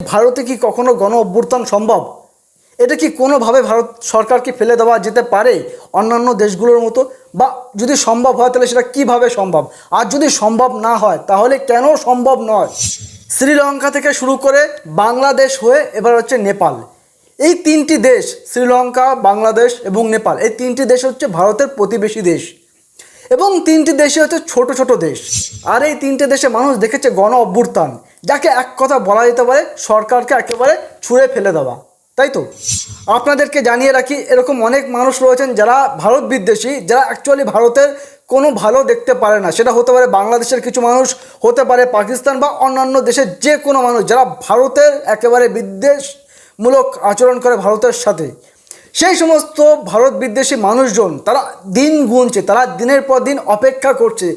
ভারতে কি কখনো গণ অভ্যুত্থান সম্ভব? এটা কি কোনোভাবে ভারত সরকারকে ফেলে দেওয়া যেতে পারে অন্যান্য দেশগুলোর মতো? বা যদি সম্ভব হয় তাহলে সেটা কীভাবে সম্ভব? আর যদি সম্ভব না হয়, তাহলে কেন সম্ভব নয়? শ্রীলঙ্কা থেকে শুরু করে বাংলাদেশ হয়ে এবার হচ্ছে নেপাল। এই তিনটি দেশ, শ্রীলঙ্কা, বাংলাদেশ এবং নেপাল, এই তিনটি দেশ হচ্ছে ভারতের প্রতিবেশী দেশ। এবং তিনটি দেশে হচ্ছে ছোট ছোট দেশ। আর এই তিনটে দেশে মানুষ দেখেছে গণ অভ্যুত্থান, যাকে এক কথা বলা যেতে পারে সরকারকে একেবারে ছুঁড়ে ফেলে দেওয়া। তাই তো? আপনাদেরকে জানিয়ে রাখি, এরকম অনেক মানুষ রয়েছেন যারা ভারত বিদ্বেষী, যারা অ্যাকচুয়ালি ভারতের কোনো ভালো দেখতে পারে না। সেটা হতে পারে বাংলাদেশের কিছু মানুষ, হতে পারে পাকিস্তান বা অন্যান্য দেশের যে কোনো মানুষ যারা ভারতের একেবারে বিদ্বেষমূলক আচরণ করে ভারতের সাথে। সেই সমস্ত ভারত বিদ্বেষী মানুষজন, তারা দিন গুনছে, তারা দিনের পর দিন অপেক্ষা করছে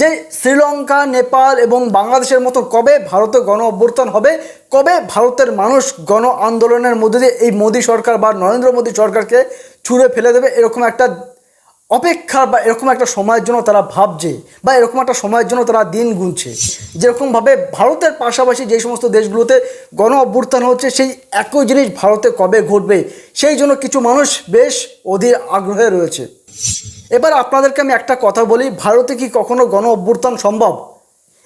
যে শ্রীলঙ্কা, নেপাল এবং বাংলাদেশের মতো কবে ভারতে গণ অভ্যর্থন হবে, কবে ভারতের মানুষ গণ আন্দোলনের মধ্যে দিয়ে এই মোদী সরকার বা নরেন্দ্র মোদী সরকারকে ছুঁড়ে ফেলে দেবে, এরকম একটা অপেক্ষা বা এরকম একটা সময়ের জন্য তারা ভাবছে বা এরকম একটা সময়ের জন্য তারা দিন গুনছে। যেরকমভাবে ভারতের পাশাপাশি যে সমস্ত দেশগুলোতে গণ অভ্যুত্থান হচ্ছে, সেই একই জিনিস ভারতে কবে ঘটবে, সেই জন্য কিছু মানুষ বেশ অধীর আগ্রহে রয়েছে। এবার আপনাদেরকে আমি একটা কথা বলি, ভারতে কি কখনো গণ অভ্যুত্থান সম্ভব?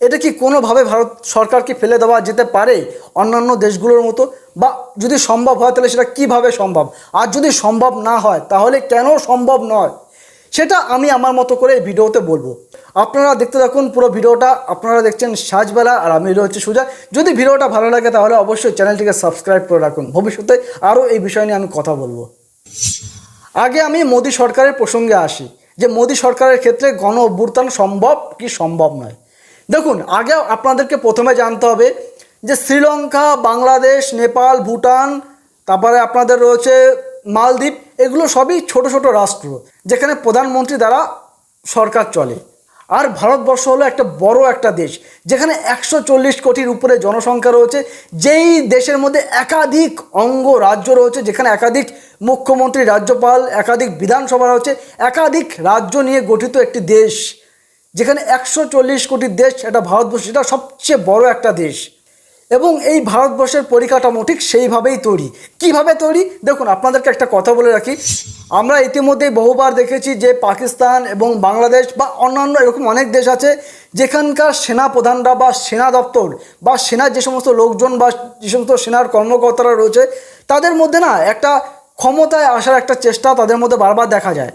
এটা কি কোনোভাবে ভারত সরকারকে ফেলে দেওয়া যেতে পারে অন্যান্য দেশগুলোর মতো? বা যদি সম্ভব হয়, তাহলে সেটা কীভাবে সম্ভব? আর যদি সম্ভব না হয়, তাহলে কেন সম্ভব নয়? সেটা আমি আমার মতো করে এই ভিডিওতে বলব। আপনারা দেখতে থাকুন পুরো ভিডিওটা, আপনারা দেখছেন সাজবেলা আর আমি রয়েছে সুজা যদি ভিডিওটা ভালো লাগে তাহলে অবশ্যই চ্যানেলটিকে সাবস্ক্রাইব করে রাখুন। ভবিষ্যতে আরও এই বিষয় নিয়ে আমি কথা বলব। আগে আমি মোদী সরকারের প্রসঙ্গে আসি, যে মোদী সরকারের ক্ষেত্রে গণ অভ্যুত্থান সম্ভব কি সম্ভব নয়? দেখুন, আগে আপনাদেরকে প্রথমে জানতে হবে যে শ্রীলঙ্কা, বাংলাদেশ, নেপাল, ভুটান, তারপরে আপনাদের রয়েছে মালদ্বীপ এগুলো সবই ছোট ছোট রাষ্ট্র, যেখানে প্রধানমন্ত্রী দ্বারা সরকার চলে। আর ভারতবর্ষ হলো একটা বড় একটা দেশ, যেখানে একশো চল্লিশ কোটির উপরে জনসংখ্যা রয়েছে, যেই দেশের মধ্যে একাধিক অঙ্গ রাজ্য রয়েছে, যেখানে একাধিক মুখ্যমন্ত্রী, রাজ্যপাল, একাধিক বিধানসভা রয়েছে, একাধিক রাজ্য নিয়ে গঠিত একটি দেশ। যেখানে একশো চল্লিশ কোটির দেশ, এটা ভারতবর্ষ এটা সবচেয়ে বড় একটা দেশ। এবং এই ভারতবর্ষের পরিকাঠামো ঠিক সেইভাবেই তৈরি। কীভাবে তৈরি? দেখুন, আপনাদেরকে একটা কথা বলে রাখি। আমরা ইতিমধ্যেই বহুবার দেখেছি যে পাকিস্তান এবং বাংলাদেশ বা অন্যান্য এরকম অনেক দেশ আছে, যেখানকার সেনা প্রধানরা বা সেনা দপ্তর বা সেনার যে সমস্ত লোকজন বা যে সমস্ত সেনার কর্মকর্তারা রয়েছে, তাদের মধ্যে না একটা ক্ষমতায় আসার একটা চেষ্টা তাদের মধ্যে বারবার দেখা যায়।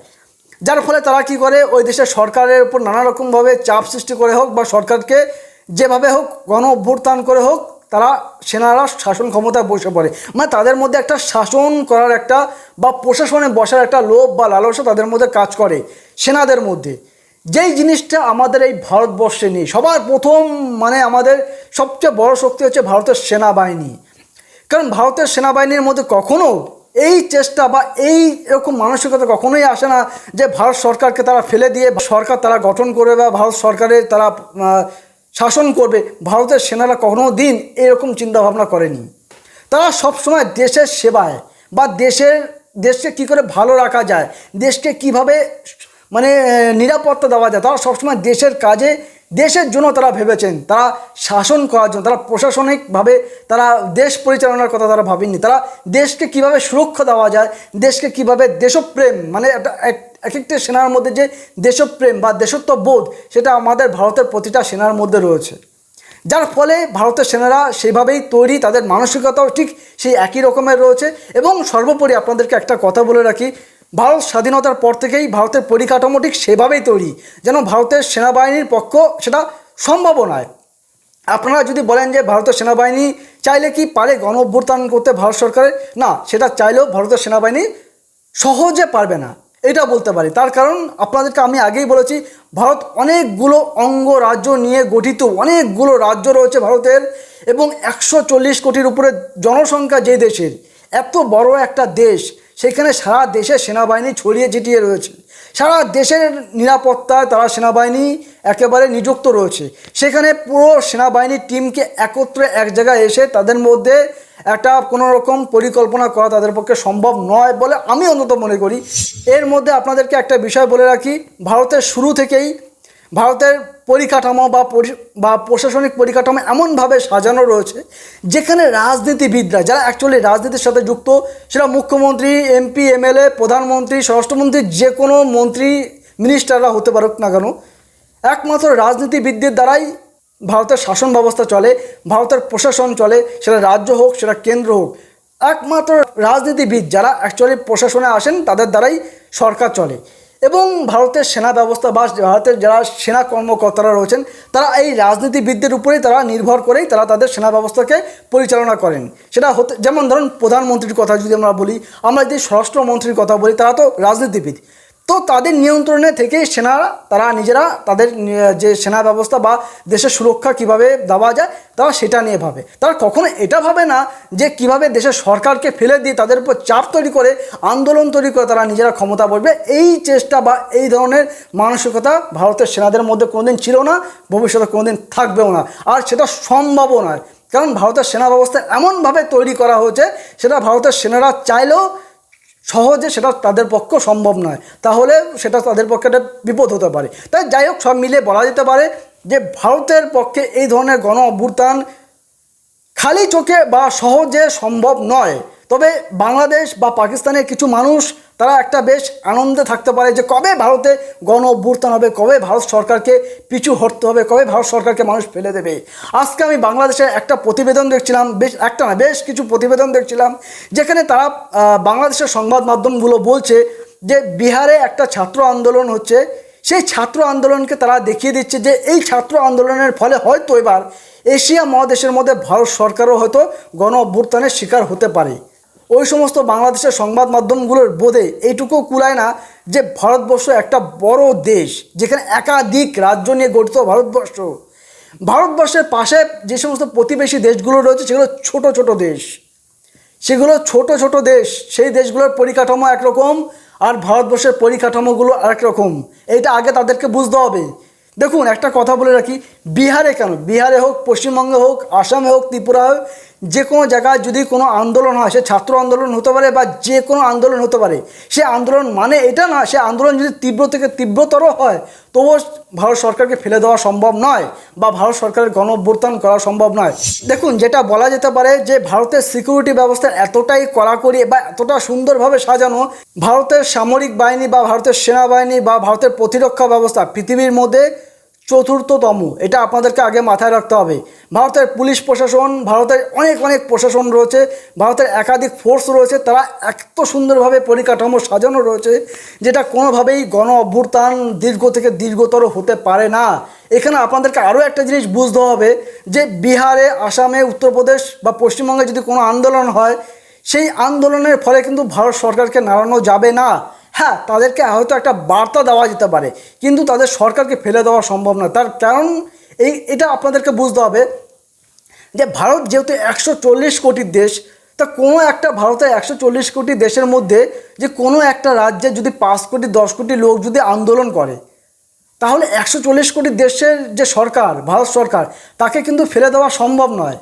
যার ফলে তারা কি করে? ওই দেশের সরকারের উপর নানা রকমভাবে চাপ সৃষ্টি করে হোক বা সরকারকে যেভাবে হোক গণ অভ্যুত্থান করে হোক তারা সেনারা শাসন ক্ষমতায় বসে পড়ে। মানে তাদের মধ্যে একটা শাসন করার একটা বা প্রশাসনে বসার একটা লোভ বা লালসা তাদের মধ্যে কাজ করে সেনাদের মধ্যে। যেই জিনিসটা আমাদের এই ভারতবর্ষে নেই, সবার প্রথম মানে আমাদের সবচেয়ে বড় শক্তি হচ্ছে ভারতের সেনাবাহিনী। কারণ ভারতের সেনাবাহিনীর মধ্যে কখনো এই চেষ্টা বা এই এরকম মানসিকতা কখনোই আসে না যে ভারত সরকারকে তারা ফেলে দিয়ে, সরকার তারা গঠন করে বা ভারত সরকারের তারা শাসন করবে, ভারতের সেনারা কখনো দিন এরকম চিন্তাভাবনা করেনি। তারা সবসময় দেশের সেবায় বা দেশের, দেশকে কি করে ভালো রাখা যায়, দেশকে কীভাবে মানে নিরাপত্তা দেওয়া যায়, তারা সবসময় দেশের কাজে দেশের জন্য তারা ভেবেছেন, তারা শাসন করার জন্য, তারা প্রশাসনিকভাবে তারা দেশ পরিচালনার কথা তারা ভাবেননি। তারা দেশকে কীভাবে সুরক্ষা দেওয়া যায়, দেশকে কীভাবে দেশপ্রেম মানে একটা, এক- এক একটা সেনার মধ্যে যে দেশপ্রেম বা দেশত্ববোধ, সেটা আমাদের ভারতের প্রতিটা সেনার মধ্যে রয়েছে। যার ফলে ভারতের সেনারা সেভাবেই তৈরি, তাদের মানসিকতাও ঠিক সেই একই রকমের রয়েছে। এবং সর্বোপরি আপনাদেরকে একটা কথা বলে রাখি ভারত স্বাধীনতার পর থেকেই ভারতের পরিকাঠামো ঠিক সেভাবেই তৈরি, যেন ভারতের সেনাবাহিনীর পক্ষ সেটা সম্ভব নয়। আপনারা যদি বলেন যে ভারতের সেনাবাহিনী চাইলে কি পারে গণ অভ্যুত্থান করতে ভারত সরকারের? না, সেটা চাইলেও ভারতের সেনাবাহিনী সহজে পারবে না। এটা বলতে পারি। তার কারণ আপনাদেরকে আমি আগেই বলেছি, ভারত অনেকগুলো অঙ্গ রাজ্য নিয়ে গঠিত, অনেকগুলো রাজ্য রয়েছে ভারতের এবং একশো চল্লিশ কোটির উপরে জনসংখ্যা যে দেশের, এত বড় একটা দেশ সেখানে সারা দেশে সেনাবাহিনী ছড়িয়ে ছিটিয়ে রয়েছে। সারা দেশের নিরাপত্তায় তারা সেনাবাহিনী একেবারে নিযুক্ত রয়েছে। সেখানে পুরো সেনাবাহিনীর টিমকে একত্রে এক জায়গায় এসে তাদের মধ্যে একটা কোনো রকম পরিকল্পনা করা তাদের পক্ষে সম্ভব নয় বলে আমি অন্তত মনে করি। এর মধ্যে আপনাদেরকে একটা বিষয় বলে রাখি। ভারতের শুরু থেকেই ভারতের পরিকাঠামো বা বা প্রশাসনিক পরিকাঠামো এমনভাবে সাজানো রয়েছে, যেখানে রাজনীতিবিদরা, যারা অ্যাকচুয়ালি রাজনীতির সাথে যুক্ত, সেটা মুখ্যমন্ত্রী এমপি এমএলএ প্রধানমন্ত্রী, স্বরাষ্ট্রমন্ত্রী, যে কোনো মন্ত্রী মিনিস্টাররা হতে পারুক না কেন, একমাত্র রাজনীতিবিদদের দ্বারাই ভারতের শাসন ব্যবস্থা চলে, ভারতের প্রশাসন চলে, সেটা রাজ্য হোক, সেটা কেন্দ্র হোক, একমাত্র রাজনীতিবিদ যারা অ্যাকচুয়ালি প্রশাসনে আসেন, তাদের দ্বারাই সরকার চলে। এবং ভারতের সেনা ব্যবস্থা বা ভারতের যারা সেনা কর্মকর্তারা রয়েছেন, তারা এই রাজনীতিবিদদের উপরেই তারা নির্ভর করেই তারা তাদের সেনা ব্যবস্থাকে পরিচালনা করেন। সেটা হতে, যেমন ধরুন প্রধানমন্ত্রীর কথা যদি আমরা বলি, আমরা যদি স্বরাষ্ট্রমন্ত্রীর কথা বলি, তারা তো রাজনীতিবিদ। তো তাদের নিয়ন্ত্রণে থেকে সেনারা তারা নিজেরা তাদের যে সেনা ব্যবস্থা বা দেশের সুরক্ষা কীভাবে দেওয়া যায়, তারা সেটা নিয়ে ভাবে। তারা কখনো এটা ভাবে না যে কীভাবে দেশের সরকারকে ফেলে দিয়ে তাদের উপর চাপ তৈরি করে, আন্দোলন তৈরি করে তারা নিজেরা ক্ষমতা বসবে। এই চেষ্টা বা এই ধরনের মানসিকতা ভারতের সেনাদের মধ্যে কোনোদিন ছিল না, ভবিষ্যতে কোনোদিন থাকবেও না। আর সেটা সম্ভবও নয়। কারণ ভারতের সেনা ব্যবস্থা এমনভাবে তৈরি করা হয়েছে, সেটা ভারতের সেনারা চাইলেও সহজে সেটা তাদের পক্ষে সম্ভব নয়। তাহলে সেটা তাদের পক্ষে একটা বিপদ হতে পারে। তাই যাই হোক, সব মিলে বলা যেতে পারে যে ভারতের পক্ষে এই ধরনের গণ অভ্যুত্থান খালি চোখে বা সহজে সম্ভব নয়। তবে বাংলাদেশ বা পাকিস্তানের কিছু মানুষ তারা একটা বেশ আনন্দে থাকতে পারে যে কবে ভারতে গণ অভ্যুত্থান হবে, কবে ভারত সরকারকে পিছু হটতে হবে, কবে ভারত সরকারকে মানুষ ফেলে দেবে। আজকে আমি বাংলাদেশের একটা প্রতিবেদন দেখছিলাম, বেশ একটা না, বেশ কিছু প্রতিবেদন দেখছিলাম, যেখানে তারা বাংলাদেশের সংবাদ মাধ্যমগুলো বলছে যে বিহারে একটা ছাত্র আন্দোলন হচ্ছে। সেই ছাত্র আন্দোলনকে তারা দেখিয়ে দিচ্ছে যে এই ছাত্র আন্দোলনের ফলে হয়তো এবার এশিয়া মহাদেশের মধ্যে ভারত সরকারও হয়তো গণ অভ্যুত্থানের শিকার হতে পারে। ওই সমস্ত বাংলাদেশের সংবাদ মাধ্যমগুলোর বোধে এইটুকু কুলায় না যে ভারতবর্ষ একটা বড় দেশ, যেখানে একাধিক রাজ্য নিয়ে গঠিত ভারতবর্ষ। ভারতবর্ষের পাশে যে সমস্ত প্রতিবেশী দেশগুলো রয়েছে, সেগুলো ছোট ছোট দেশ। সেগুলো ছোট ছোট দেশ, সেই দেশগুলোর পরিকাঠামো একরকম আর ভারতবর্ষের পরিকাঠামোগুলো আরেক রকম এইটা আগে তাদেরকে বুঝতে হবে। দেখুন, একটা কথা বলে রাখি, বিহারে কেন? বিহারে হোক, পশ্চিমবঙ্গে হোক, আসামে হোক ত্রিপুরা হোক যে কোনো জায়গায় যদি কোনো আন্দোলন হয়, সে ছাত্র আন্দোলন হতে পারে বা যে কোনো আন্দোলন হতে পারে, সে আন্দোলন মানে এটা না, সে আন্দোলন যদি তীব্র থেকে তীব্রতর হয়, তবুও ভারত সরকারকে ফেলে দেওয়া সম্ভব নয় বা ভারত সরকারের গণ করা সম্ভব নয়। দেখুন, যেটা বলা যেতে পারে যে ভারতের সিকিউরিটি ব্যবস্থা এতটাই কড়াকড়ি বা এতটা সুন্দরভাবে সাজানো, ভারতের সামরিক বাহিনী বা ভারতের সেনাবাহিনী বা ভারতের প্রতিরক্ষা ব্যবস্থা পৃথিবীর মধ্যে চতুর্থতম। এটা আপনাদেরকে আগে মাথায় রাখতে হবে। ভারতের পুলিশ প্রশাসন, ভারতের অনেক অনেক প্রশাসন রয়েছে, ভারতের একাধিক ফোর্স রয়েছে, তারা এত সুন্দরভাবে পরিকাঠামো সাজানো রয়েছে, যেটা কোনোভাবেই গণ অভ্যুত্থান দীর্ঘ থেকে দীর্ঘতর হতে পারে না। এখানে আপনাদেরকে আরও একটা জিনিস বুঝতে হবে, যে বিহারে, আসামে, উত্তরপ্রদেশ বা পশ্চিমবঙ্গে যদি কোনো আন্দোলন হয়, সেই আন্দোলনের ফলে কিন্তু ভারত সরকারকে নাড়ানো যাবে না। হ্যাঁ তাদেরকে হয়তো একটা বার্তা দেওয়া যেতে পারে, কিন্তু তাদের সরকারকে ফেলে দেওয়া সম্ভব না তার কারণ এই, এটা আপনাদেরকে বুঝতে হবে যে ভারত যেহেতু একশো চল্লিশ কোটির দেশ, তা কোনো একটা ভারতের একশো চল্লিশ কোটি দেশের মধ্যে যে কোনো একটা রাজ্যে যদি পাঁচ কোটি, দশ কোটি লোক যদি আন্দোলন করে, তাহলে একশো চল্লিশ কোটি দেশের যে সরকার, ভারত সরকার, তাকে কিন্তু ফেলে দেওয়া সম্ভব নয়।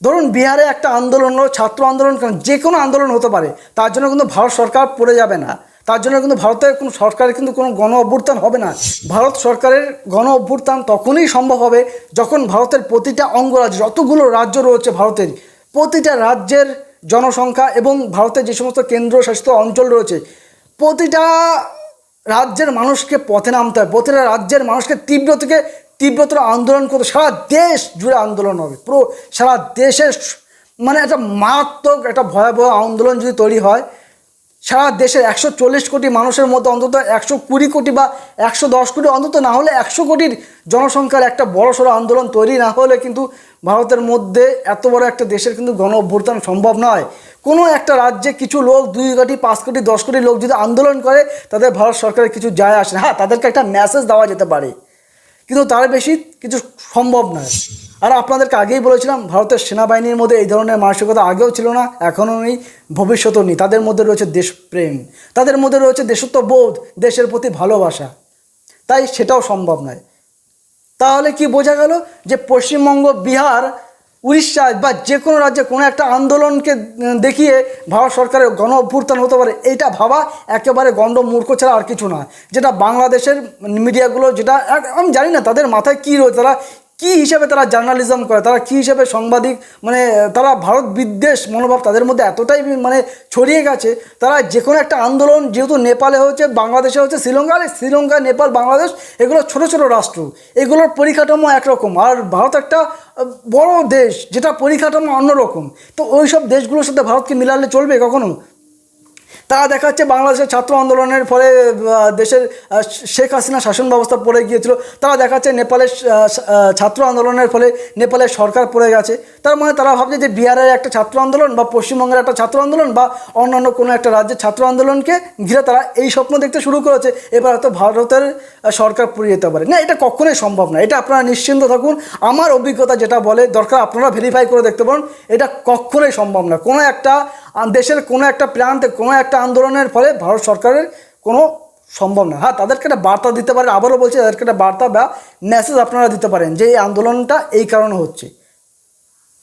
ধরুন বিহারে একটা আন্দোলন হলো ছাত্র আন্দোলন যে কোনো আন্দোলন হতে পারে, তার জন্য কিন্তু ভারত সরকার পড়ে যাবে না। তার জন্য কিন্তু ভারতের কোনো সরকারের কিন্তু কোনো গণ অভ্যুত্থান হবে না। ভারত সরকারের গণ অভ্যুত্থান তখনই সম্ভব হবে যখন ভারতের প্রতিটা অঙ্গরাজ্য যতগুলো রাজ্য রয়েছে ভারতের, প্রতিটা রাজ্যের জনসংখ্যা এবং ভারতের যে সমস্ত কেন্দ্রশাসিত অঞ্চল রয়েছে, প্রতিটা রাজ্যের মানুষকে পথে নামতে হবে। প্রতিটা রাজ্যের মানুষকে তীব্র থেকে তীব্রতর আন্দোলন করতে সারা দেশ জুড়ে আন্দোলন হবে। পুরো সারা দেশের মানে একটা মারাত্মক একটা ভয়াবহ আন্দোলন যদি তৈরি হয় সারা দেশের একশো চল্লিশ কোটি মানুষের মধ্যে অন্তত একশো কুড়ি কোটি বা একশো দশ কোটি, অন্তত না হলে একশো কোটির জনসংখ্যার একটা বড় সড়ো আন্দোলন তৈরি না হলে কিন্তু ভারতের মধ্যে এত বড় একটা দেশের কিন্তু গণ অভ্যুত্থান সম্ভব নয়। কোনো একটা রাজ্যে কিছু লোক দুই কোটি, পাঁচ কোটি, দশ কোটি লোক যদি আন্দোলন করে, তাদের ভারত সরকারের কিছু যায় আসে না। হ্যাঁ তাদেরকে একটা মেসেজ দেওয়া যেতে পারে। কিন্তু তার বেশি কিছু সম্ভব নয়। আর আপনাদেরকে আগেই বলেছিলাম, ভারতের সেনাবাহিনীর মধ্যে এই ধরনের মানসিকতা আগেও ছিল না, এখনও নেই, ভবিষ্যতও নেই। তাদের মধ্যে রয়েছে দেশপ্রেম। তাদের মধ্যে রয়েছে দেশত্ববোধ, দেশের প্রতি ভালোবাসা। তাই সেটাও সম্ভব নয়। তাহলে কি বোঝা গেল যে পশ্চিমবঙ্গ, বিহার উড়িষ্যায় বা যে কোনো রাজ্যে কোনো একটা আন্দোলনকে দেখিয়ে ভারত সরকারের গণ অভ্যুত্থান হতে পারে, এইটা ভাবা একেবারে গণ্ড মূর্খ ছাড়া আর কিছু না। যেটা বাংলাদেশের মিডিয়াগুলো যেটা আমি জানি না তাদের মাথায় কী রয়েছে, তারা কী হিসেবে তারা জার্নালিজম করে, তারা কী হিসেবে সাংবাদিক মানে তারা ভারত বিদ্বেষ মনোভাব তাদের মধ্যে এতটাই মানে ছড়িয়ে গেছে, তারা যে কোনো একটা আন্দোলন, যেহেতু নেপালে হচ্ছে বাংলাদেশে হচ্ছে শ্রীলঙ্কা, আর শ্রীলঙ্কা, নেপাল, বাংলাদেশ, এগুলো ছোট ছোট রাষ্ট্র, এগুলোর পরিকাঠামো একরকম। আর ভারত একটা বড় দেশ যেটা পরিকাঠামো অন্যরকম। তো ওই সব দেশগুলোর সাথে ভারতকে মিলালে চলবে কখনো? তারা দেখা যাচ্ছে বাংলাদেশের ছাত্র আন্দোলনের ফলে দেশের শেখ হাসিনা শাসন ব্যবস্থা পড়ে গিয়েছিল। তারা দেখা যাচ্ছে নেপালের ছাত্র আন্দোলনের ফলে নেপালের সরকার পড়ে গেছে। তার মানে তারা ভাবছে যে বিহারের একটা ছাত্র আন্দোলন বা পশ্চিমবঙ্গের একটা ছাত্র আন্দোলন বা অন্যান্য কোনো একটা রাজ্যের ছাত্র আন্দোলনকে ঘিরে তারা এই স্বপ্ন দেখতে শুরু করেছে। এবার হয়তো ভারতের সরকার পুড়িয়ে যেতে পারে। না, এটা কখনোই সম্ভব না। এটা আপনারা নিশ্চিন্ত থাকুন। আমার অভিজ্ঞতা যেটা বলে, দরকার আপনারা ভেরিফাই করে দেখতে পারেন। এটা কখনোই সম্ভব না। কোনো একটা দেশের কোনো একটা প্রান্তে কোনো একটা আন্দোলনের ফলে ভারত সরকারের কোনো সম্ভব না। হ্যাঁ তাদেরকে একটা বার্তা দিতে পারে, আবারও বলছি, তাদেরকে একটা বার্তা বা মেসেজ আপনারা দিতে পারেন যে এই আন্দোলনটা এই কারণে হচ্ছে।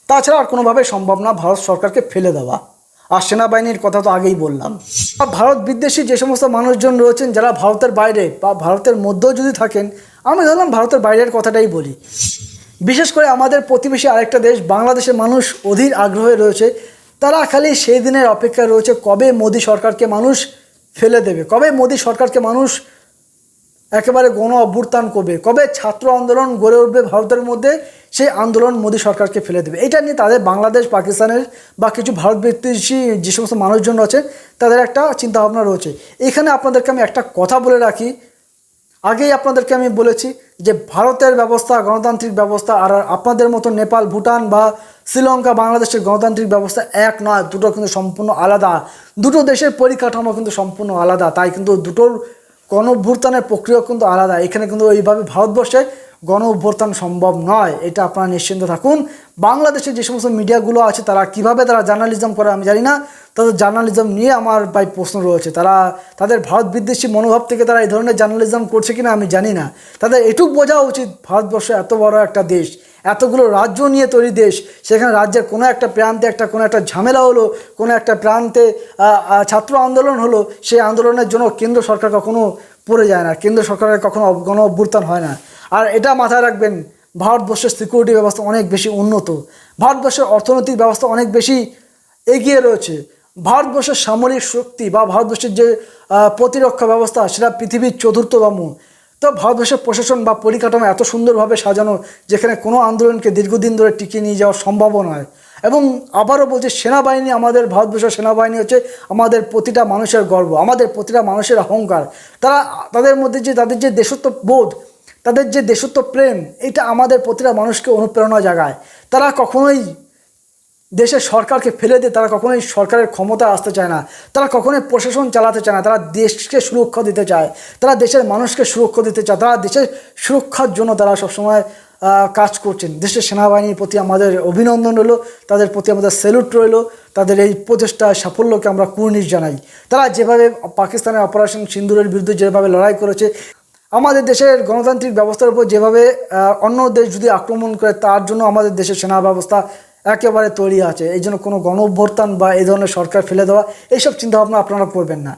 তাছাড়া আর কোনোভাবে সম্ভব না ভারত সরকারকে ফেলে দেওয়া। আর সেনাবাহিনীর কথা তো আগেই বললাম। আর ভারত বিদ্বেষী যে সমস্ত মানুষজন রয়েছেন, যারা ভারতের বাইরে বা ভারতের মধ্যেও যদি থাকেন, আমি ধরলাম ভারতের বাইরের কথাটাই বলি। বিশেষ করে আমাদের প্রতিবেশী আরেকটা দেশ, বাংলাদেশের মানুষ অধীর আগ্রহে রয়েছে তারা খালি সেই দিনের অপেক্ষা রয়েছে কবে মোদী সরকারকে মানুষ ফেলে দেবে, কবে মোদী সরকারকে মানুষ একেবারে গণ অভ্যুত্থান করবে, কবে ছাত্র আন্দোলন গড়ে উঠবে ভারতের মধ্যে, সেই আন্দোলন মোদী সরকারকে ফেলে দেবে। এটা নিয়ে তাদের বাংলাদেশ, পাকিস্তানের বা কিছু ভারত বিদ্বেষী যে সমস্ত মানুষজন আছে তাদের একটা চিন্তাভাবনা রয়েছে। এখানে আপনাদেরকে আমি একটা কথা বলে রাখি। আগেই আপনাদেরকে আমি বলেছি যে ভারতের ব্যবস্থা, গণতান্ত্রিক ব্যবস্থা আর আপনাদের মতো নেপাল, ভুটান বা শ্রীলঙ্কা, বাংলাদেশের গণতান্ত্রিক ব্যবস্থা এক নয়, দুটো কিন্তু সম্পূর্ণ আলাদা। দুটো দেশের পরিকাঠামো কিন্তু সম্পূর্ণ আলাদা, তাই কিন্তু দুটোর গণ অভ্যুত্থানের প্রক্রিয়া কিন্তু আলাদা। এখানে কিন্তু এইভাবে ভারতবর্ষে গণ অভ্যুত্থান সম্ভব নয়, এটা আপনারা নিশ্চিন্ত থাকুন। বাংলাদেশে যে সমস্ত মিডিয়াগুলো আছে, তারা কীভাবে তারা জার্নালিজম করে আমি জানি না, তাদের জার্নালিজম নিয়ে আমার ভাই প্রশ্ন রয়েছে। তারা, তাদের ভারত বিদ্বেষী মনোভাব থেকে তারা এই ধরনের জার্নালিজম করছে কিনা আমি জানি না। তাদের এটুক বোঝা উচিত, ভারতবর্ষ এত বড় একটা দেশ। এতগুলো রাজ্য নিয়ে তৈরি দেশ, সেখানে রাজ্যের কোনো একটা প্রান্তে একটা, কোনো একটা ঝামেলা হলো, কোনো একটা প্রান্তে ছাত্র আন্দোলন হলো, সেই আন্দোলনের জন্য কেন্দ্র সরকার কখনো পড়ে যায় না, কেন্দ্র সরকারের কখনো গণ অভ্যুত্থান হয় না। আর এটা মাথায় রাখবেন, ভারতবর্ষের সিকিউরিটি ব্যবস্থা অনেক বেশি উন্নত। ভারতবর্ষের অর্থনৈতিক ব্যবস্থা অনেক বেশি এগিয়ে রয়েছে। ভারতবর্ষের সামরিক শক্তি বা ভারতবর্ষের যে প্রতিরক্ষা ব্যবস্থা, সেটা পৃথিবীর চতুর্থতম। তো ভারতবর্ষের প্রশাসন বা পরিকাঠামো এত সুন্দরভাবে সাজানো যেখানে কোনো আন্দোলনকে দীর্ঘদিন ধরে টিকিয়ে নিয়ে যাওয়া সম্ভব নয়। এবং আবারও বলছি, সেনাবাহিনী আমাদের ভারতবর্ষের সেনাবাহিনী হচ্ছে আমাদের প্রতিটা মানুষের গর্ব, আমাদের প্রতিটা মানুষের অহংকার। তারা, তাদের মধ্যে যে, তাদের যে দেশত্ব বোধ, তাদের যে দেশত্ব প্রেম, এটা আমাদের প্রতিটা মানুষকে অনুপ্রেরণা জাগায়। তারা কখনোই দেশের সরকারকে ফেলে দিয়ে তারা কখনোই সরকারের ক্ষমতা আসতে চায় না। তারা কখনোই প্রশাসন চালাতে চায় না। তারা দেশকে সুরক্ষা দিতে চায়। তারা দেশের মানুষকে সুরক্ষা দিতে চায়। তারা দেশের সুরক্ষার জন্য তারা সবসময় কাজ করছেন। দেশের সেনাবাহিনীর প্রতি আমাদের অভিনন্দন রইল। তাদের প্রতি আমাদের স্যালুট রইল। তাদের এই প্রচেষ্টা সাফল্যকে আমরা কুর্নিশ জানাই। তারা যেভাবে পাকিস্তানের অপারেশন সিন্দুরের বিরুদ্ধে যেভাবে লড়াই করেছে, আমাদের দেশের গণতান্ত্রিক ব্যবস্থার উপর যেভাবে অন্য দেশ যদি আক্রমণ করে, তার জন্য আমাদের দেশের সেনা ব্যবস্থা একেবারে তৈরি আছে। এই জন্য কোনো গণ অভ্যর্থান বা এই ধরনের সরকার ফেলে দেওয়া, এইসব চিন্তাভাবনা আপনারা করবেন না।